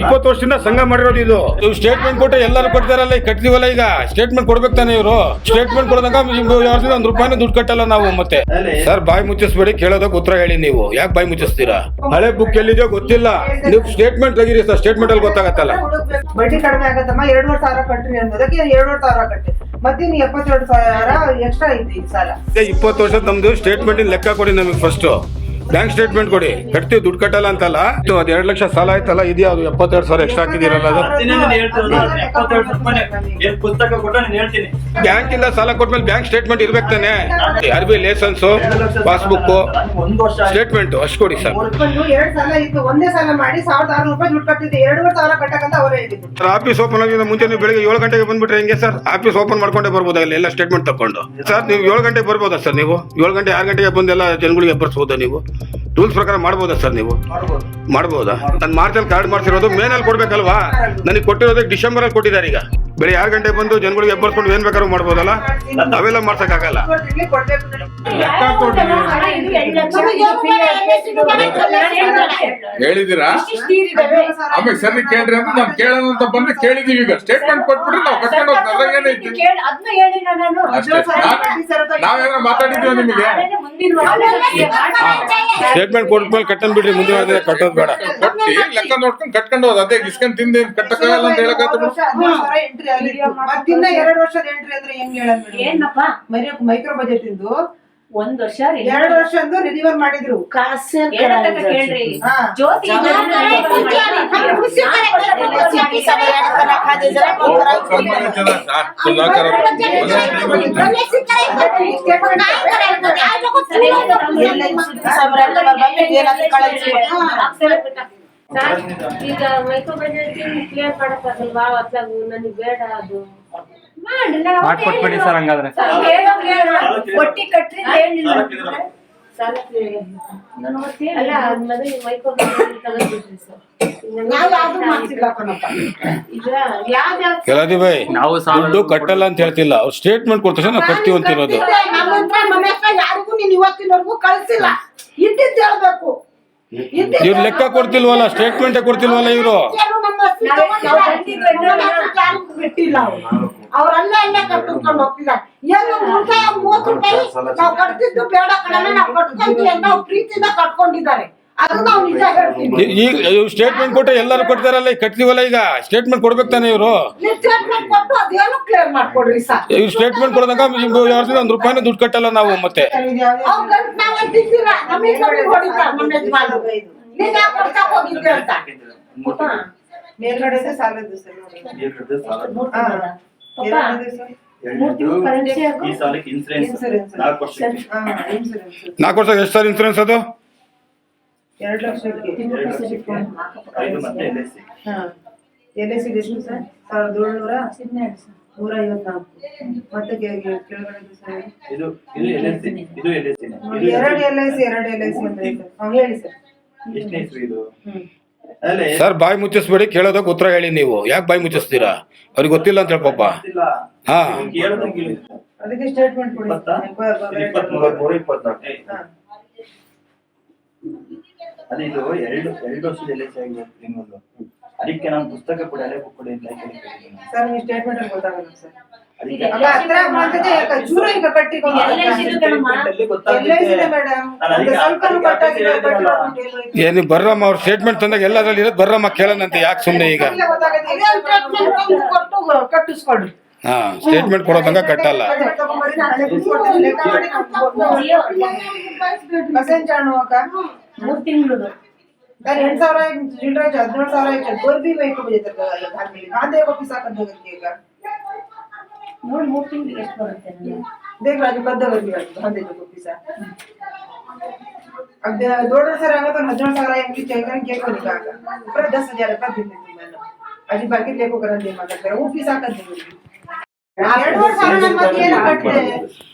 ಇಪ್ಪತ್ತು ವರ್ಷದಿಂದ ಸಂಘ ಮಾಡಿರೋದು ಇದು. ನೀವು ಸ್ಟೇಟ್ಮೆಂಟ್ ಕೊಟ್ಟು ಎಲ್ಲರೂ ಕೊಡ್ತಾರಲ್ಲ ಈಗ ಕಟ್ತೀವಲ್ಲ ಈಗ? ಸ್ಟೇಟ್ಮೆಂಟ್ ಕೊಡ್ಬೇಕು ತಾನೆ ಇವರು? ಸ್ಟೇಟ್ಮೆಂಟ್ ಕೊಡದಂಗ ಯಾವ್ದು ಒಂದ್ ರೂಪಾಯಿ ದುಡ್ಡು ಕಟ್ಟಲ್ಲ ನಾವು ಮತ್ತೆ. ಸರ್ ಬಾಯಿ ಮುಚ್ಚಿಸ್ಬೇಡಿ ಕೇಳೋದಕ್ಕೆ ಉತ್ತರ ಹೇಳಿ ನೀವು. ಯಾಕೆ ಬಾಯಿ ಮುಚ್ಚಿಸ್ತೀರಾ? ಹಳೆ ಬುಕ್ ಎಲ್ಲಿದೆಯೋ ಗೊತ್ತಿಲ್ಲ. ನೀವು ಸ್ಟೇಟ್ಮೆಂಟ್ ತೆಗೀರಿ ಸರ್ ಸ್ಟೇಟ್ಮೆಂಟ್ ಅಲ್ಲಿ ಗೊತ್ತಾಗತ್ತಲ್ಲ. ಬಡ್ಡಿ ಕಡಿಮೆ ಆಗತ್ತಮ್ಮ ಎರಡ್ವರೆ ಸಾವಿರ ಕಟ್ಟ್ರಿ ಅನ್ನೋದಕ್ಕೆ ಎರಡ್ವರೆ ಸಾವಿರ ಕಟ್ಟಿ. ಮತ್ತಿನ್ ಎಪ್ಪತ್ತೆರಡು ಸಾವಿರ ಎಕ್ಸ್ಟ್ರಾ ಐತಿ ಈ ಸಾಲ. ಇಪ್ಪತ್ತು ವರ್ಷ ನಮ್ದು ಸ್ಟೇಟ್ಮೆಂಟ್ ಲೆಕ್ಕ ಕೊಡಿ ನಮಗೆ ಫಸ್ಟ್ ಬ್ಯಾಂಕ್ ಸ್ಟೇಟ್ಮೆಂಟ್ ಕೊಡಿ. ಕಟ್ತೀವಿ ದುಡ್ಡು ಕಟ್ಟಲ್ಲ ಅಂತಲ್ಲ. ಇದು ಅದು ಎರಡು ಲಕ್ಷ ಸಾಲ ಆಯ್ತಲ್ಲ ಇದೆಯಾ ಅದು ಎಪ್ಪತ್ತೆರಡು ಸಾವಿರ ಎಕ್ಸ್ಟ್ರಾ ಹಾಕಿದಿರಲ್ಲ ಅದು? ಏನ್ ಪುಸ್ತಕ ಕೊಟ್ಟ ನಾನು ಹೇಳ್ತೀನಿ. ಬ್ಯಾಂಕ್ ಇಂದ ಸಾಲ ಕೊಟ್ಮೇಲೆ ಬ್ಯಾಂಕ್ ಸ್ಟೇಟ್ಮೆಂಟ್ ಇರ್ಬೇಕು ತಾನೆ? R B licence passbook statement ಅಷ್ಟು ಕೊಡಿ ಸರ್. ಆಫೀಸ್ ಓಪನ್ ಆಗಿಂದ ಮುಂಚೆ ನೀವು ಬೆಳಿಗ್ಗೆ ಏಳು ಗಂಟೆಗೆ ಬಂದ್ಬಿಟ್ರೆ ಹೆಂಗೆ ಸರ್? ಆಫೀಸ್ ಓಪನ್ ಮಾಡ್ಕೊಂಡೇ ಬರ್ಬೋದಾ ಇಲ್ಲಿ ಎಲ್ಲ ಸ್ಟೇಟ್ಮೆಂಟ್ ತಕೊಂಡು ಸರ್ ನೀವು ಏಳು ಗಂಟೆಗೆ ಬರ್ಬೋದಾ ಸರ್ ನೀವು? ಏಳು ಗಂಟೆ ಆರು ಗಂಟೆಗೆ ಬಂದೆಲ್ಲ ಜನಗಳಿಗೆ ಎಬ್ಬರಿಸ್ಬೋದಾ ನೀವು? ರೂಲ್ಸ್ ಪ್ರಕಾರ ಮಾಡ್ಬೋದಾ ಸರ್ ನೀವು? ಮಾಡ್ಬೋದು. ನಾನು ಮಾರ್ಚಲ್ಲಿ ಕಾರ್ಡ್ ಮಾಡ್ತಿರೋದು ಮೇನಲ್ಲಿ ಕೊಡ್ಬೇಕಲ್ವಾ? ನನಗೆ ಕೊಟ್ಟಿರೋದಕ್ಕೆ ಡಿಸೆಂಬರ್ ಅಲ್ಲಿ ಕೊಟ್ಟಿದ್ದಾರೆ ಈಗ. ಬೆಳಿಗ್ಗೆ ಆರು ಗಂಟೆ ಬಂದು ಜನಗಳಿಗೆ ಎಬ್ಬರ್ಸ್ಕೊಂಡು ಏನ್ ಬೇಕಾದ್ರೂ ಮಾಡ್ಬೋದಲ್ಲ? ಅವೆಲ್ಲ ಮಾಡ್ಸಕ್ಕಾಗಲ್ಲ ಹೇಳಿದಿರಾ ಆಮೇಲೆ ಸರಿ ಕೇಳ್ರಿ ಅಂತ ನಾನು ಕೇಳೋಣ ಅಂತ ಬಂದ್ರೆ ಕೇಳಿದೀವಿ ಈಗ. ಸ್ಟೇಟ್ಮೆಂಟ್ ಕೊಟ್ಬಿಟ್ರೆ ನಾವು ಕಟ್ಕೊಂಡು ನಾನು ಅಷ್ಟೇ. ನಾವ್- ನಾವೇನಾರ ಮಾತಾಡಿದ್ವಿ ನಿಮಗೆ? ಸ್ಟೇಟ್ಮೆಂಟ್ ಕೊಟ್ಮೇಲೆ ಕಟ್ಟನ್ ಬಿಡ್ರಿ ಮುಂದೆ ಅದೇ ಕಟ್ಟೋದು ಬೇಡ. ಕೊಟ್ಟಿ ಲೆಕ್ಕ ನೋಡ್ಕೊಂಡು ಕಟ್ಕೊಂಡು ಹೋದ. ಅದೇ ಇಸ್ಕೊಂಡ್ ತಿಂದೇನು ಕಟ್ಟಕ್ಕಾಗಲ್ಲ ಅಂತ ಹೇಳಕ್ ಎಂಟ್ರಿ ಆಗಿತ್ತು ಮತ್ತಿನ್ನ ಎರಡು ವರ್ಷದ ಎಂಟ್ರಿ ಅಂದ್ರೆ ಹೆಂಗ್ ಹೇಳೋದ್? ಏನಪ್ಪ ಮೈಕ್ರೋ ಮೈಕ್ರೋ ಬಜೆಟ್ ಇಂದು ಒಂದ್ ವರ್ಷ ಎರಡು ವರ್ಷ ಅಂದ್ರೆ ರಿನಿವಲ್ ಮಾಡಿದ್ರು ಏನಂತ ಕೇಳ್ರಿ ಈಗ ಮೈಕ್ರೋ ಬಜೆಟ್ ಕ್ಲಿಯರ್ ಮಾಡಕ್ಕಾಗಲ್ವಾ? ಅತ್ಲಾಗ ನನಗೆ ಬೇಡ ಅದು. ಮಾಡ್ಕೊಟ್ಬಿಡಿ ಸರ್ ಹಂಗಾದ್ರೆ. ಒಟ್ಟಿ ಕಟ್ರಿ ಅಲ್ಲ ಹೇಳಿಲ್ಲ. ಅದ್ ಮೊದಲು ಮೈಕ್ರೋ ಬಜೆಟ್ ತಗೊಂಡ್ಬಿಟ್ರಿ ಸರ್. ನಾವ್ ಕೆಲದಿ ದುಡ್ಡು ಕಟ್ಟಲ್ಲ ಅಂತ ಹೇಳ್ತಿಲ್ಲ. ಅವ್ರು ಸ್ಟೇಟ್ಮೆಂಟ್ ಕೊಡ್ತ ತಕ್ಷಣ ನಾವು ಕಟ್ತೀವಿ ಅಂತಿರೋದು ನಮ್ಮ ಹತ್ರ ಯಾರಿಗೂ ನೀನ್ ಇವತ್ತಿನವರೆಗೂ ಕಳ್ಸಿಲ್ಲ. ಇದ್ದಿದ್ದು ಹೇಳ್ಬೇಕು. ಇವ್ರು ಲೆಕ್ಕ ಕೊಡ್ತಿಲ್ವಲ್ಲ ಸ್ಟೇಟ್ಮೆಂಟ್ ಕೊಡ್ತಿಲ್ವಲ್ಲ ಇವರು? ಅವ್ರಲ್ಲೇ ಅಲ್ಲೇ ಕಟ್ಕೊಂಡು ಹೋಗ್ತಿದ್ದಾರೆ ಏನು ಉಳಿತಾಯ ಮೂವತ್ತು ರೂಪಾಯಿ ನಾವು ಕಟ್ತಿದ್ದು ಬೇಡ ಕಣಮೆ ನಾವು ಕಟ್ಕೊಂತೀವಿ ಅಂತ ಅವ್ರು ಪ್ರೀತಿಯಿಂದ ಕಟ್ಕೊಂಡಿದ್ದಾರೆ. ಈಗ ಸ್ಟೇಟ್ಮೆಂಟ್ ಕೊಟ್ಟು ಎಲ್ಲರೂ ಕೊಡ್ತಾರಲ್ಲ ಈಗ ಕಟ್ತೀವಲ್ಲ ಈಗ? ಸ್ಟೇಟ್ಮೆಂಟ್ ಕೊಡ್ಬೇಕು ತಾನೆ ಇವರು? ಇವ್ರು ಸ್ಟೇಟ್ಮೆಂಟ್ ಕೊಟ್ಟು ಅದೇನು ಕ್ಲಿಯರ್ ಮಾಡ್ಕೊಡ್ರಿ ಸರ್ ಇವ್ರು ಸ್ಟೇಟ್ಮೆಂಟ್ ಕೊಡದಾಗ ಯಾವ್ದು ಒಂದು ರೂಪಾಯಿನೂ ದುಡ್ಡು ಕಟ್ಟಲ್ಲ ನಾವು ಮತ್ತೆ. ನಾಲ್ಕು ವರ್ಷ ಎಷ್ಟು ಸರ್ ಇನ್ಸೂರೆನ್ಸ್ ಅದು? ಎರಡು ಲಕ್ಷಕ್ಕೆ ಐದು ಮತ್ತೆ ಎಲ್ ಐ ಸಿ ಹಾ. ಎಲ್ ಐ ಸಿ ಎಷ್ಟು ಸರ್? ಸಾವಿರದ ಏಳ್ನೂರ ನೂರ ಐವತ್ನಾಲ್ಕು ಮತ್ತೆ ಕೆ- ಕೆ- ಸರ್? ಇದು ಇದು ಎಲ್ ಐ ಸಿ ಇದು ಎಲ್ ಐ ಸಿ ಎರಡು ಎಲ್ ಐ ಸಿ ಎರಡು ಎಲ್ ಐ ಸಿ ಅಂತ. ಹಾ, ಹೇಳಿ ಸರ್. ಎಷ್ಟನೇ ಇದು? ಸರ್ ಬಾಯಿ ಮುಚ್ಚಿಸ್ಬೇಡಿ ಕೇಳೋದಕ್ಕೆ ಉತ್ತರ ಹೇಳಿ ನೀವು. ಯಾಕೆ ಬಾಯಿ ಮುಚ್ಚಿಸ್ತೀರಾ? ಅವ್ರಿಗೆ ಗೊತ್ತಿಲ್ಲ ಅಂತ ಹೇಳ್ಪಪ್ಪ ಹಾ. ಅದಕ್ಕೆ ಸ್ಟೇಟ್ಮೆಂಟ್ ಕೊಡಿ. ಇಪ್ಪತ್ತಾ? ಎಪ್ಪ- ಇಪ್ಪತ್ಮೂರು, ಮೂರು, ಇಪ್ಪತ್ನಾಲ್ಕು. ಅದೇ ಇದು ಎರಡು ಎರಡು ವರ್ಷದ ಎಲ್ ಐ ಸಿ ಆಗಿದೆ ನಿಮ್ಮದು ಅದಕ್ಕೆ ನಾನು ಪುಸ್ತಕ ಕೊಡಿ ಅಲೆ ಬುಕ್ ಕೊಡಿ ಅಂತ ಕೇಳಿದ್ದೀನಿ. ಸರ್ ಸ್ಟೇಟ್ಮೆಂಟ್ ಅಲ್ಲಿ ಗೊತ್ತಾಗಲ್ಲ ಸರ್ ಅದಕ್ಕೆ ಅಲ್ಲ ಈಗ. ಏನು ಬರ್ರಮ್ಮ ಅವ್ರ ಸ್ಟೇಟ್ಮೆಂಟ್ ತಂದಾಗ ಎಲ್ಲದ್ರಲ್ಲಿ ಇರೋದು ಬರ್ರಮ್ಮ ಕೇಳೋಣಂತೆ ಯಾಕೆ ಸುಮ್ಮನೆ ಈಗ ಕಟ್ಟಿಸ್ಕೊಡ್ರಿ ಹಾ ಸ್ಟೇಟ್ಮೆಂಟ್ ಕೊಡೋದಂಗ ತನಕ ಕಟ್ಟಲ್ಲ ನಾನು ಅಲ್ಲೇ ಕೂತ್ಕೊಳ್ತೀನಿ. ಲೆಕ್ಕ ಮಾಡಿ ಕೊಡ್ತೀನಿ. ಮಸೇನ್ ಚಾಣು ಅಕ್ಕ ಮೂರ್ ತಿಂಗಳು ನಾನು ಎಂಟ್ ಸಾವಿರ ಚಿಲ್ಡ್ರ ಹದಿನೇಳು ಸಾವಿರ ಆಯ್ತು कोई भी वही को मुझे तक घर में गांधी को पिसा कर दोगे का ನೋಡಿ ಮೂರ್ ತಿಂಗಳಿಗೆ ಎಷ್ಟು ಬರುತ್ತೆ ನನಗೆ देख राजू कर दोगे गांधी को पिसा अब दो सर आएगा तो हजार सारा एम की चेक करें केक को निकाला पूरा दस हजार रुपया दिन देती मैंने अजी बाकी लेको कर दे माता कर वो पिसा कर दोगे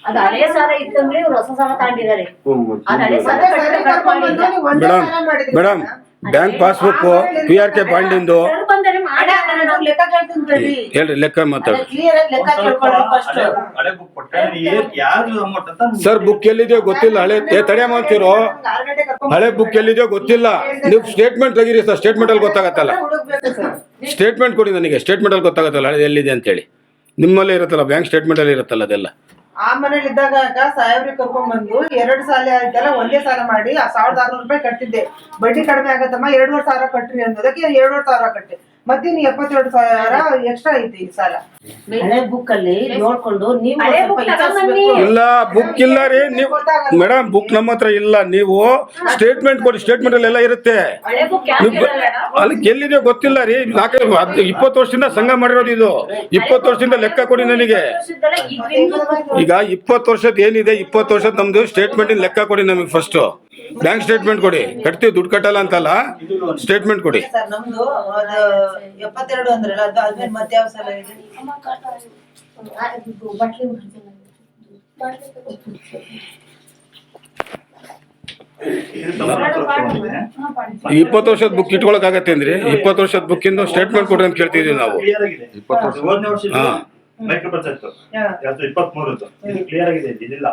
ಅದು ಹಳೆ ಸಾಲ ಇತ್ತಂದ್ರೆ ಇವ್ರು ಹೊಸ ಸಾಲ ತಗೊಂಡಿದ್ದಾರೆ. ಅದು ಹಳೆ ಸಾಲ ಮತ್ತೆ ಕಟ್ಟಕ್ಕೆ ಸರಿ ಕರ್ಕೊಂಡ್ ಬಂದು ನೀವು ಒಂದೇ madam madam bank passbook P R K ಬಾಂಡಿಂದು. ಹೇಳ್ರಿ ಲೆಕ್ಕ ಮಾತಾಡಿ. ಅದೇ ಆಗಿ ಲೆಕ್ಕ ಕೇಳ್ಕೊಳ್ಳಿ first. ಹಳೆ ಬುಕ್ ಕೊಟ್ಟೆ ಯಾವ್ದು ಅಮೌಂಟ್ ಅಂತ ಸರ್ ಬುಕ್ ಎಲ್ಲಿದೆಯೋ ಗೊತ್ತಿಲ್ಲ ಹಳೆ ತಡೆ ಕರ್ಕೊಂಡ್ ಹಳೆ ಬುಕ್ ಎಲ್ಲಿದೆಯೋ ಗೊತ್ತಿಲ್ಲ. ನೀವು ಸ್ಟೇಟ್ಮೆಂಟ್ ತೆಗೀರಿ ಸರ್ ಸ್ಟೇಟ್ಮೆಂಟ್ ಅಲ್ಲಿ ಗೊತ್ತಾಗತ್ತಲ್ಲ. ಸ್ಟೇಟ್ಮೆಂಟ್ ಕೊಡಿ ನನಗೆ ಸ್ಟೇಟ್ಮೆಂಟ್ ಅಲ್ಲಿ ಗೊತ್ತಾಗತ್ತಲ್ಲ ಹಳೆ ಎಲ್ಲಿದೆ ಅಂತೇಳಿ. ನಿಮ್ಮಲ್ಲೇ ಇರುತ್ತಲ್ಲ ಬ್ಯಾಂಕ್ ಸ್ಟೇಟ್ಮೆಂಟ್ ಅಲ್ಲಿ ಇರುತ್ತಲ್ಲ ಅದೆಲ್ಲ? ಆ ಮನೇಲಿ ಇದ್ದಾಗ ಸಾಹೇಬ್ರಿಗೆ ಕರ್ಕೊಂಡ್ ಬಂದು ಎರಡು ಸಾಲ ಆಯ್ತಲ್ಲ, ಒಂದೇ ಸಾಲ ಮಾಡಿ, ಆ ಸಾವಿರದ ಆರ್ನೂರು ರೂಪಾಯಿ ಕಟ್ಟಿದ್ದೆ. ಬಡ್ಡಿ ಕಡಿಮೆ ಆಗತ್ತಮ್ಮ, ಎರಡೂವರೆ ಸಾವಿರ ಕಟ್ರಿ ಅನ್ನೋದಕ್ಕೆ ಎರಡೂವರೆ ಸಾವಿರ ಕಟ್ಟಿ. ಮತ್ತೆ ನೀ ಎಪ್ಪತ್ತೆರಡು ಸಾವಿರ ಎಕ್ಸ್ಟ್ರಾ ಐತಿ ಈ ಸಾಲ. ಹಳೆ ಬುಕ್ ಅಲ್ಲಿ ನೋಡ್ಕೊಂಡು ನೀವು ಹಳೆ ಸ್ವಲ್ಪ book ತಗೊಂಬನ್ನಿ. ಇಲ್ಲ ಬುಕ್ ಇಲ್ಲ ರೀ. ನೀವು ಮೇಡಮ್ ಬುಕ್ ನಮ್ಮ ಹತ್ರ ಇಲ್ಲ. ನೀವು ಸ್ಟೇಟ್ಮೆಂಟ್ ಕೊಡಿ. ಸ್ಟೇಟ್ಮೆಂಟ್ ಅಲ್ಲಿ ಎಲ್ಲ ಇರುತ್ತೆ. ಹಳೆ ನೀವು ಬ- ಅಲ್ಲಿ ಗೊತ್ತಿಲ್ಲ ರೀ. ನಾಲ್ಕೈದು ಹದ್- ಇಪ್ಪತ್ತು ವರ್ಷದಿಂದ ಸಂಘ ಮಾಡಿರೋದು ಇದು. ಇಪ್ಪತ್ತು ವರ್ಷದಿಂದ ಲೆಕ್ಕ ಕೊಡಿ ನನಗೆ. ಈಗ ಇಪ್ಪತ್ತು ವರ್ಷದ ಏನಿದೆ ಇಪ್ಪತ್ತು ವರ್ಷದ ನಮ್ದು ಸ್ಟೇಟ್ಮೆಂಟ್ ಲೆಕ್ಕ ಕೊಡಿ ನಮಗೆ ಫಸ್ಟ್ ಬ್ಯಾಂಕ್ ಸ್ಟೇಟ್ಮೆಂಟ್ ಕೊಡಿ. ಕಟ್ತೀವಿ ದುಡ್ಡು ಕಟ್ಟಲ್ಲ ಅಂತಲ್ಲ ಸ್ಟೇಟ್ಮೆಂಟ್ ಕೊಡಿ. ಸರ್ ನಮ್ದು ಅದು ಎಪ್ಪತ್ತೆರಡು ಅಂದ್ರಲ್ಲ ಅದು ಆದ್ಮೇಲೆ ಮತ್ತೆ ಯಾವ ಸಾಲ ಇದೆ? ಇಪ್ಪತ್ತು ವರ್ಷದ ಬುಕ್ ಇಟ್ಕೊಳಕ್ ಆಗತ್ತೆ ಅಂದ್ರಿ. ಇಪ್ಪತ್ತು ವರ್ಷದ ಬುಕ್ಕಿಂದು ಸ್ಟೇಟ್ಮೆಂಟ್ ಕೊಡ್ರಿ ಅಂತ ಕೇಳ್ತಿದೀವಿ ನಾವು. ಇಪ್ಪತ್ತು. ವರ್ಷ. ಹಾ. Micro budget. ಇಪ್ಪತ್ತ್ ಮೂರದ್ದು ಇದು ಕ್ಲಿಯರ್ ಆಗಿದೆ ಇದಿಲ್ಲ.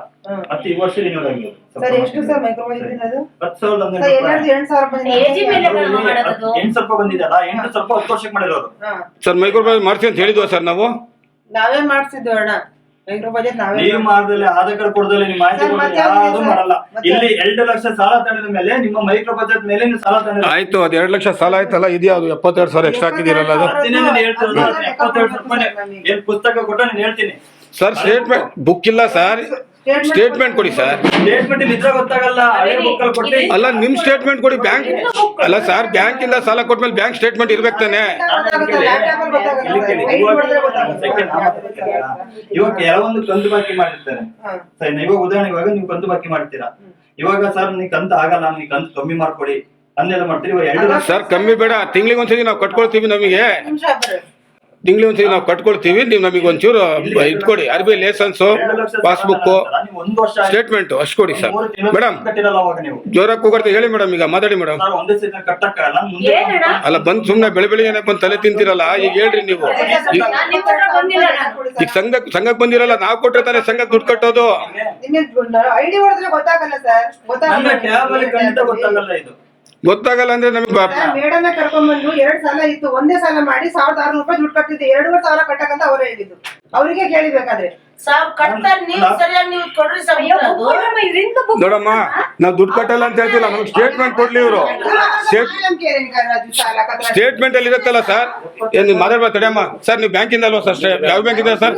ಮತ್ತೆ ಈ ವರ್ಷ ರಿನ್ಯೂಲ್ ಆಗಿದೆ. ಸರ್ ಎಷ್ಟು ಸರ್. ಮೈಕ್ರೋ ಅದು ಹತ್ತು ಸಾವಿರದ ಸರ್ ಹನ್ನೆರಡು ಎಲ್ಲರದು ಎಂಟು ಬಂದಿದೆ. ಸ್ವಲ್ಪ ಬಂದಿದಲ್ಲ ಎಂಟು ಸ್ವಲ್ಪ ಹತ್ತು ವರ್ಷಕ್ಕೆ ಮಾಡಿರೋರು. ಸರ್ ಮೈಕ್ರೋಬಾಸ್ ಮಾಡ್ತೀವಿ ಅಂತ ಹೇಳಿದ್ವಾ ಸರ್ ನಾವು? ನಾವೇ ಮಾಡ್ಸಿದ್ವಿ ಅಣ್ಣ. ಮೈಕ್ರೋ ಬಜೆಟ್ ನಾವೇ ನೀವು ಮಾರದಲ್ಲಿ ಆಧಾರ್ ಕಾರ್ಡ್ ಕೊಡದಲ್ಲಿ ನಿಮ್ಮ ಮಾಹಿತಿ ಸರ್, ಕೊಡದಲ್ಲಿ ಮತ್ತೆ ಯಾವ್ದು ಯಾವ್ದು ಮಾಡಲ್ಲ. ಮತ್ತೆ ಇಲ್ಲಿ ಎರಡು ಲಕ್ಷ ಸಾಲ ತಡೆದ ಮೇಲೆ ನಿಮ್ಮ ಮೈಕ್ರೋ ಬಜೆಟ್ ಮೇಲೆ ನೀವು ಸಾಲ ತಡೆದ ಆಯ್ತು ಅದ್ ಎರಡ್ ಲಕ್ಷ ಸಾಲ ಆಯ್ತಲ್ಲ ಇದೆಯಾ ಅದು? ಎಪ್ಪತ್ತೆರಡು ಸಾವಿರ ಎಕ್ಸ್ಟ್ರಾ ಹಾಕಿದಿರಲ್ಲ ಅದು ಹತ್ತಿನೇ ನಾನು ಹೇಳ್ತಿರೋದು ಎಪ್ಪತ್ತೆರಡು ರೂಪಾಯಿ ಏನ್ ಪುಸ್ತಕ ಕೊಟ್ಟ ನಾನು ಹೇಳ್ತೀನಿ. ಸರ್ ಸ್ಟೇಟ್ಮೆಂಟ್ ಬುಕ್ ಇಲ್ಲ ಸರ್. ಸ್ಟೇಟ್ಮೆಂಟ್ ಕೊಡಿ ಸರ್ ಸ್ಟೇಟ್ಮೆಂಟ್ ಇಲ್ಲಿ ಗೊತ್ತಾಗಲ್ಲ ಹಳೆ ಬುಕ್ ಅಲ್ಲಿ ಅಲ್ಲ ನಿಮ್ ಸ್ಟೇಟ್ಮೆಂಟ್ ಕೊಡಿ ಬ್ಯಾಂಕ್ ಅಲ್ಲ ಸರ್ ಬ್ಯಾಂಕ್ ಇಂದ ಸಾಲ ಕೊಟ್ಮೇಲೆ ಬ್ಯಾಂಕ್ ಸ್ಟೇಟ್ಮೆಂಟ್ ಇರ್ಬೇಕು ತಾನೆ. ಇವಾಗ ನಾ ಕೆಲವೊಂದು ಕಂತು ಬಾಕಿ ಮಾಡಿರ್ತಾರೆ. ಸರಿ ಇವಾಗ ಉದಾಹರಣೆ ಇವಾಗ ನೀವು ಕಂತು ಬಾಕಿ ಮಾಡ್ತೀರಾ? ಇವಾಗ ಸರ್ ನೀವು ಕಂತು ಆಗಲ್ಲ ನೀ ಕಂತು ಕಮ್ಮಿ ಮಾಡ್ಕೊಡಿ. ಅನ್ನೆಲ್ಲ ಮಾಡ್ತೀರಿ ಇವಾಗ ಎರಡು ಸರ್ ಕಮ್ಮಿ ಬೇಡ. ತಿಂಗಳಿಗೆ ಒಂದ್ಸರಿ ನಾವು ಕಟ್ಕೊಳ್ತೀವಿ ನಮಗೆ. ನಿಮಿಷ ಒಂದ್ಸರಿ ನಾವು ಕಟ್ಕೊಳ್ತೀವಿ ನೀವು ನಮಗೆ ಒಂಚೂರು ಇಟ್ಕೊಡಿ ಆರ್ ಬಿ ಐ ಲೈಸೆನ್ಸು ಎರಡು ಲಕ್ಷ ಪಾಸ್ಬುಕ್ ತಗೊಂಡ್ರಲ್ಲ, ನೀವು ಒಂದು ವರ್ಷ ಆಯ್ತು. ಸ್ಟೇಟ್ಮೆಂಟ್ ಅಷ್ಟು ಕೊಡಿ ಸರ್. ಮೇಡಮ್ ಕಟ್ಟಿರಲ್ಲ ಅವಾಗ ನೀವು ಜೋರಾಗಿ ಕೂಗರ್ತೆ ಹೇಳಿ ಮೇಡಮ್ ಈಗ ಮಾತಾಡಿ ಮೇಡಮ್. ಸರ್ ಒಂದೇ ಸೀಸನ್ ಕಟ್ಟಕ್ಕಾಗಲ್ಲ ಮುಂದೆ ಅಲ್ಲ ಬಂದ್ ಸುಮ್ನೆ ಬೆಳೆ ಬೆಳೆ ಏನಪ್ಪ ತಲೆ ತಿಂತಿರಲ್ಲ ಈಗ ಹೇಳ್ರಿ ನೀವು. ಈಗ- ಸಂಘ ಸಂಘಕ್ಕೆ ಬಂದಿರಲ್ಲ ನಾವು ಕೊಟ್ಟರೆ ತಾನೇ ಸಂಘಕ್ಕೆ ದುಡ್ಡು ಕಟ್ಟೋದು. ಗೊತ್ತಾಗಲ್ಲ ಅಂದ್ರೆ ನಮಗೆ ಮೇಡಮ್ ಕರ್ಕೊಂಡ್ ಬಂದು ಎರಡ್ ಸಾಲ ಇತ್ತು, ಒಂದೇ ಸಾಲ ಮಾಡಿ ಸಾವಿರದ ಆರ್ನೂರು ರೂಪಾಯಿ ದುಡ್ಡು ಕಟ್ಟಿದ್ದೆ, ಎರಡೂವರೆ ಸಾವಿರ ಕಟ್ಟಕಂತ ಅವ್ರು ಹೇಳಿದ್ರು ಅವರಿಗೆ ಕೇಳಿಬೇಕಾದ್ರೆ. ನೋಡಮ್ಮ ನಾವು ದುಡ್ಡು ಕಟ್ಟಲ್ಲ ಅಂತ ಹೇಳ್ತಿಲ್ಲ ನಮಗೆ ಸ್ಟೇಟ್ಮೆಂಟ್ ಕೊಡ್ಲಿ ಇವರು. ಸ್ಟೇಟ್ ಸ್ಟೇಟ್ಮೆಂಟ್ ಅಲ್ಲಿ ಇರುತ್ತಲ್ಲ ಸರ್? ಏನ್ ನೀವು ಮಾತಾಡ್ಬೇಕು ತಡೆಯಮ್ಮ ಸರ್ ನೀವು ಬ್ಯಾಂಕಿಂದ ಅಲ್ವಾ ಸರ್ ಯಾವ ಯಾವ ಬ್ಯಾಂಕಿಂದ ಸರ್?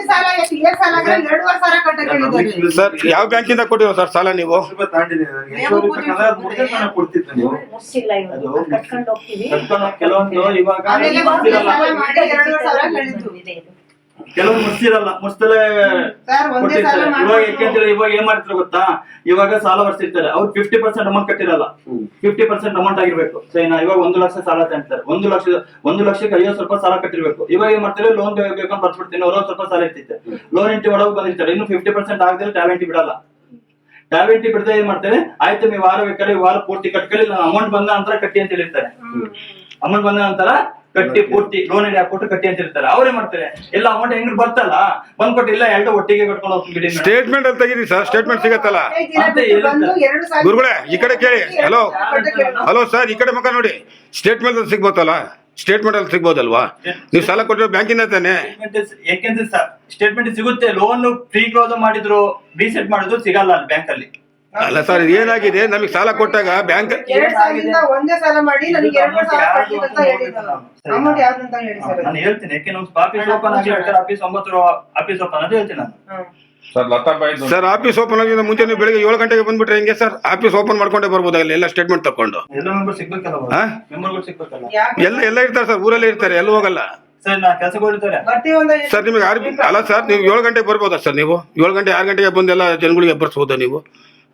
ಸರ್ ಯಾವ ಬ್ಯಾಂಕಿಂದ ಕೊಟ್ಟಿರೋ ಸರ್ ಸಾಲ ನೀವು? ಕೆಲವೊಂದು ಇವಾಗ ಮುಸ್ತಿರಲ್ಲ. ಕೆಲವು ಮುಚ್ಚಿರಲ್ಲ ಮುಚ್ಚಲೇ ಸರ್ ಒಂದೇ ಸಾಲ ಕೊಟ್ಟಿರ್ತಾರೆ ಮಾಡಿ ಇವಾಗ ಯಾಕೆಂದ್ರೆ ಇವಾಗ ಏನ್ ಮಾಡ್ತಾರೆ ಗೊತ್ತಾ? ಇವಾಗ ಸಾಲ ಬರ್ಸಿರ್ತಾರೆ ಅವ್ರು ಫಿಫ್ಟಿ ಪರ್ಸೆಂಟ್ ಅಮೌಂಟ್ ಕಟ್ಟಿರಲ್ಲ. ಫಿಫ್ಟಿ ಪರ್ಸೆಂಟ್ ಅಮೌಂಟ್ ಆಗಿರ್ಬೇಕು. ಸರಿನಾ? ಇವಾಗ ಒಂದು ಲಕ್ಷ ಸಾಲ ತಂತಾರೆ ಒಂದು ಲಕ್ಷ ಒಂದು ಲಕ್ಷಕ್ಕೆ ಐವತ್ತು ಸ್ವಲ್ಪ ಸಾಲ ಕಟ್ಟಿರ್ಬೇಕು. ಇವಾಗ ಏನ್ ಮಾಡ್ತಾರೆ? ಲೋನ್ ಬೇಕಂತ ಬರ್ಸ್ಬಿಡ್ತೀನಿ. ಅವ್ರ ಸ್ವಲ್ಪ ಸಾಲ ಇರ್ತಿತ್ತೆ ಲೋನ್ ಇಂಟಿ ಒಳಗೆ ಬಂದಿರ್ತಾರೆ. ಇನ್ನು ಫಿಫ್ಟಿ ಪರ್ಸೆಂಟ್ ಆಗದೆ ಟ್ಯಾಲೆಂಟ್ ಬಿಡಲ್ಲ. ಟ್ಯಾಲೆಂಟ್ ಬಿಡದೆ ಏನ್ ಮಾಡ್ತಾರೆ? ಆಯ್ತು ನೀವು ವಾರ ಬೇಕಾದ್ರೆ ವಾರ ಪೂರ್ತಿ ಕಟ್ಕೊಳ್ಳಿ. ಅಮೌಂಟ್ ಬಂದ ನಂತರ ಕಟ್ಟಿ ಅಂತ ಹೇಳಿರ್ತಾರೆ. ಅಮೌಂಟ್ ಬಂದ ನಂತರ ಕಟ್ಟಿ ಪೂರ್ತಿ ಲೋನ್ ಹಿಡಿ ಹಾಕೊಟ್ಟು ಕಟ್ಟಿ ಅಂತ ಇರ್ತಾರೆ. ಅವರೇ ಮಾಡ್ತಾರೆ? ಎಲ್ಲ ಅಮೌಂಟ್ ಹೆಂಗ್ ಬರ್ತಲ್ಲ? ಬಂದ್ಕೊಟ್ಟು ಇಲ್ಲ ಎರಡು ಒಟ್ಟಿಗೆ ಕಟ್ಕೊಂಡು ಹೋಗ್ಬಿಡಿ ಸ್ಟೇಟ್ಮೆಂಟ್ ಅಲ್ಲಿ ತೆಗೀರಿ ಸರ್ ಸ್ಟೇಟ್ಮೆಂಟ್ ಸಿಗತ್ತಲ್ಲ? ಗುರುಗಳೇ ಈ ಕಡೆ ಕೇಳಿ. ಹಲೋ ಹಲೋ ಸರ್ ಈ ಕಡೆ ಮುಖ ನೋಡಿ. ಸ್ಟೇಟ್ಮೆಂಟ್ ಅಲ್ಲಿ ಸಿಗ್ಬೋದಲ್ಲ? ಸ್ಟೇಟ್ಮೆಂಟ್ ಅಲ್ಲಿ ಸಿಗ್ಬೋದಲ್ವಾ? ನೀವು ಸಾಲ ಕೊಟ್ಟಿರೋ ಬ್ಯಾಂಕಿಂದ ತಾನೆ? ಯಾಕೆಂದ್ರೆ ಸ್ಟೇಟ್ಮೆಂಟ್ ಸಿಗುತ್ತೆ. ಲೋನ್ ಫ್ರೀ ಕ್ಲೋಸ್ ಮಾಡಿದ್ರು ರೀಸೆಟ್ ಮಾಡಿದ್ರು ಸಿಗಲ್ಲ ಅಲ್ಲಿ ಬ್ಯಾಂಕ್ ಅಲ್ಲಿ. ಅಲ್ಲ ಸರ್ ಏನಾಗಿದೆ? ನಮಗೆ ಸಾಲ ಕೊಟ್ಟಾಗ ಬ್ಯಾಂಕ್ ಎರಡ್ ಸಾವಿರದಿಂದ ಒಂದೇ ಸಾಲ ಮಾಡಿ ನನಗೆ ಎರಡು ಅಂತ ಅಮೌಂಟ್ ಯಾವ್ದಂತ ಹೇಳಿ ಸರ್. ನಾನು ಹೇಳ್ತೀನಿ. ಯಾಕೆ ನಮ್ ಆಫೀಸ್ ಓಪನ್ ಆಗಿರ್ತಾರೆ ಆಫೀಸ್ ಒಂಬತ್ತು ಆಫೀಸ್ ಓಪನ್ ಅಂತ ಹೇಳ್ತೀನಿ ನಾನು. ಹ್ಮ್. Sir Latabai sir office open ಆಗಿದ ಮುಂಚೆ ನೀವು ಬೆಳಿಗ್ಗೆ ಏಳು ಗಂಟೆಗೆ ಬಂದ್ಬಿಟ್ರೆ ಹೆಂಗೆ ಸರ್? ಆಫೀಸ್ ಓಪನ್ ಮಾಡ್ಕೊಂಡೇ ಬರ್ಬೋದಾಗಲ್ಲ ಎಲ್ಲ ಸ್ಟೇಟ್ಮೆಂಟ್ ತಕೊಂಡು ಎಲ್ಲ ಮೆಂಬರ್ ಸಿಗ್ಬೇಕಲ್ಲ ಹಾ? ಮೆಂಬರ್ಗಳು ಸಿಗ್ಬೇಕಲ್ಲ? ಎಲ್ಲ ಎಲ್ಲ ಇರ್ತಾರೆ ಸರ್ ಊರಲ್ಲೇ ಇರ್ತಾರೆ ಎಲ್ಲೂ ಹೋಗಲ್ಲ. ಸರ್ ನಾ ಸರ್ ನಿಮಗೆ ಆರ್ ಅಲ್ಲ ಸರ್ ನೀವು ಏಳು ಗಂಟೆಗೆ ಬರ್ಬೋದಾ ಸರ್ ನೀವು? ಏಳು ಗಂಟೆ ಆರು ಗಂಟೆಗೆ ಬಂದೆಲ್ಲ ಜನಗಳಿಗೆ ಎಬ್ಬರಿಸ್ಬೋದಾ ನೀವು?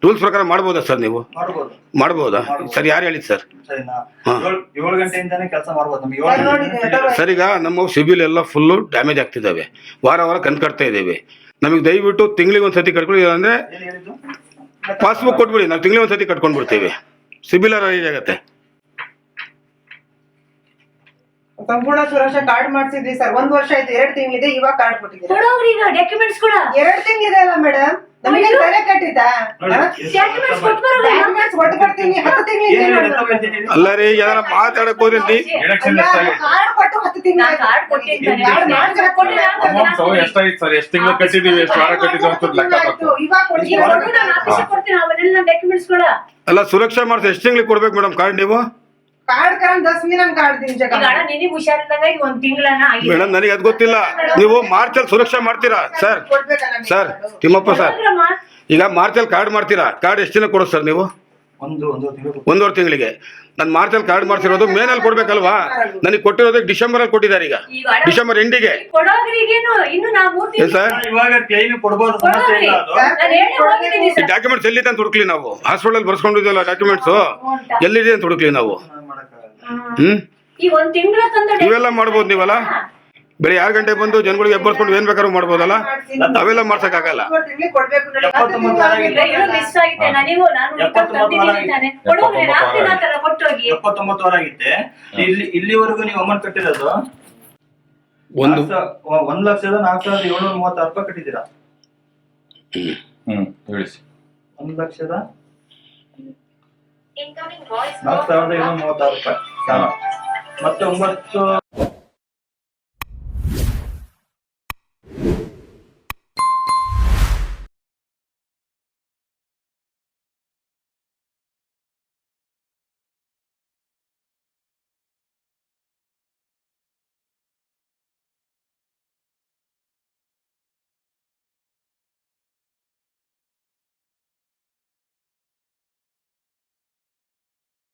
ರೂಲ್ಸ್ ಪ್ರಕಾರ ಮಾಡ್ಬೋದಾ ಸರ್ ನೀವು? ಮಾಡ್ಬೋದು. ಮಾಡ್ಬೋದಾ? ಸರ್ ಯಾರು ಹೇಳಿದ್ ಸರ್? ಸರಿನಾ? ಹಾ. ಏಳು ಏಳು ಗಂಟೆಯಿಂದಾನೇ ಕೆಲಸ ಮಾಡ್ಬೋದು ನಮ್ಗೆ. ಸರ್ ಏಳು ನೆಟ್ಟಗೆ ಸರ್ ಈಗ ನಮ್ಮ ಸಿಬಿಲ್ ಎಲ್ಲ ಫುಲ್ಲು ಡ್ಯಾಮೇಜ್ ಆಗ್ತಿದ್ದಾವೆ ವಾರ ವಾರ ಕಣ್ ಕಟ್ತಾ ಇದ್ದೇವೆ. ನಮಗೆ ದಯವಿಟ್ಟು ತಿಂಗಳಿಗೆ ಒಂದು ಸತಿ ಕಟ್ಕೊಳ್ಳಿ ಏನ್ ಹೇಳಿದ್ದು? ಪಾಸ್ಬುಕ್ ಕೊಟ್ಬಿಡಿ ನಾವು ತಿಂಗಳಿಗೆ ಒಂದು ಸತಿ ಕಟ್ಕೊಂಡು ಬಿಡ್ತೀವಿ ಸಿಬಿಲ್ ಆಗುತ್ತೆ ಸಂಪೂರ್ಣ ಸುರಕ್ಷಾ ಕಾರ್ಡ್ ಮಾಡ್ಸಿದ್ವಿ ಸರ್. ಒಂದ್ ವರ್ಷ ಆಯ್ತು ಎರಡ್ ತಿಂಗಳಿದೆ ಇವಾಗ ಕಾರ್ಡ್ ಕೊಟ್ಟಿದ್ದೀರಾ? ಈಗ ಡಾಕ್ಯುಮೆಂಟ್ಸ್ ಕೂಡ. ಎರಡ್ ತಿಂಗಳಿದೆ ಅಲ್ಲ ಮೇಡಮ್ ನಮಗೆ ತಲೆ ಅಲ್ಲ ರೀ ಯಾರ ಮಾತಾಡಕ್ ಹೋದ್ರಿ ಎಷ್ಟಾಯ್ತು ಸರ್? ಎಷ್ಟ್ ತಿಂಗಳು ಕಟ್ಟಿದೀವಿ? ಎಷ್ಟು ವಾರ ಕಟ್ಟಿದೀವಿ ಅಂತ ಲೆಕ್ಕ ಬರ್ತು ಇವಾಗ ಈಗ ನಾನು ಆಫೀಸಿಗೆ ಕೊಡ್ತೀನಿ. ಅವನ್ನೆಲ್ಲ ಡಾಕ್ಯುಮೆಂಟ್ಸ್ ಕೂಡ. ಅಲ್ಲ ಸುರಕ್ಷಾ ಮಾಡಿಸಿ ಎಷ್ಟು ತಿಂಗಳಿಗೆ ಕೊಡ್ಬೇಕು ಮೇಡಮ್ ಕಾರ್ಡ್ ನೀವು? ಮೇಡಮ್ ನನಗೆ ಅದು ಗೊತ್ತಿಲ್ಲ. ನೀವು ಮಾರ್ಚಲ್ಲಿ ಸುರಕ್ಷಾ ಮಾಡ್ತೀರಾ? Sir sir Thimmappa sir. ಈಗ ಮಾರ್ಚಲ್ಲಿ ಕಾರ್ಡ್ ಮಾಡ್ತೀರಾ? ಕಾರ್ಡ್ ಎಷ್ಟು ದಿನ ಕೊಡೋದು ಸರ್ ನೀವು? ಒಂದು ಒಂದೂವರೆ ತಿಂಗಳಿಗೆ. ನಾನು ಮಾರ್ಚಲ್ಲಿ ಕಾರ್ಡ್ ಮಾಡ್ತಿರೋದು ಮೇನಲ್ಲಿ ಕೊಡ್ಬೇಕಲ್ವಾ? ನನಗೆ ಕೊಟ್ಟಿರೋದು ಡಿಸೆಂಬರ್ ಅಲ್ಲಿ ಕೊಟ್ಟಿದ್ದಾರೆ ಈಗ. ಡಿಸೆಂಬರ್ ಎಂಡಿಗೆ. ಸರ್? ಡಾಕ್ಯುಮೆಂಟ್ಸ್ ಎಲ್ಲಿದೆ ಅಂತ ಹುಡುಕ್ಲಿ ನಾವು? ಹಾಸ್ಪಿಟಲ್ ಬರ್ಸ್ಕೊಂಡಿದ್ವಲ್ಲ ಡಾಕ್ಯುಮೆಂಟ್ಸ್ ಎಲ್ಲಿದೆ ಅಂತ ಹುಡುಕ್ಲಿ ನಾವು? ಹ್ಮ್? ಈಗ ಒಂದ್ ತಿಂಗಳ ತಂದ ಇವೆಲ್ಲ ಮಾಡ್ಬೋದು ನೀವಲ್ಲ? ಬೆಳೆ ಆರು ಗಂಟೆ ಬಂದು ಜನಗಳಿಗೆ ಎಬ್ಬರ್ಸ್ಕೊಂಡು ಏನ್ ಬೇಕಾದ್ರೂ ಮಾಡ್ಬೋದಲ್ಲ? ಅವೆಲ್ಲ ಮಾಡ್ಸಕ್ಕಾಗಲ್ಲ. ಎಪ್ಪತ್ತೊಂಬತ್ತು ವಾರ ಆಗಿತ್ತೆ ಇಲ್ಲಿ ಇಲ್ಲಿವರೆಗೂ ನೀವು ಅಮೌಂಟ್ ಕಟ್ಟಿರೋದು? ಒಂದು. ಒಂದ್ ಲಕ್ಷದ ನಾಲ್ಕು ಸಾವಿರದ ಏಳ್ನೂರ ಮೂವತ್ತಾರು ರೂಪಾಯಿ ಕಟ್ಟಿದ್ದೀರಾ? ಹ್ಮ್. ತಿಳಿಸಿ ಒಂದ್ ಲಕ್ಷದ ನಾಲ್ಕು ಸಾವಿರದ ಏಳ್ನೂರ ಮೂವತ್ತಾರು ರೂಪಾಯಿ. ಸಾಲ ಮತ್ತೆ ಒಂಬತ್ತು